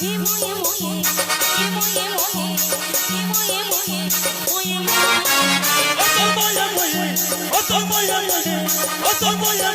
Emoye, emoye, emoye, emoye, emoye, emoye, emoye, emoye, ও তোর বয়া মনে ও তোর বয়া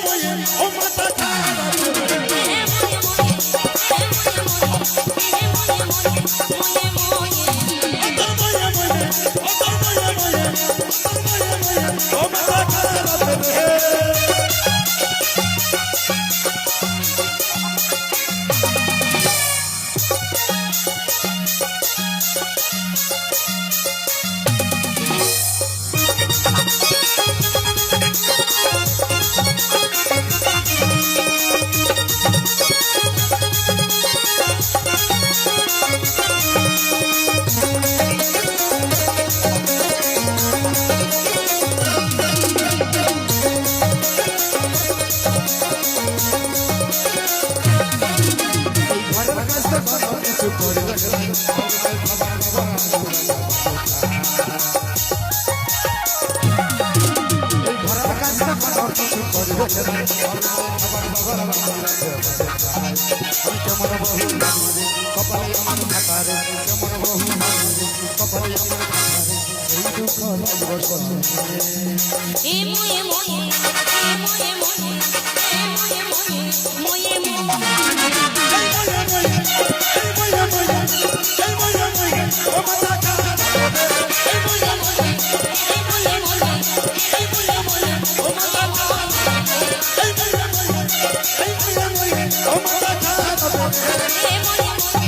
কোনো কিছু করে এই ঘরের কাজটা কোনো মরি তোমার কথা বলে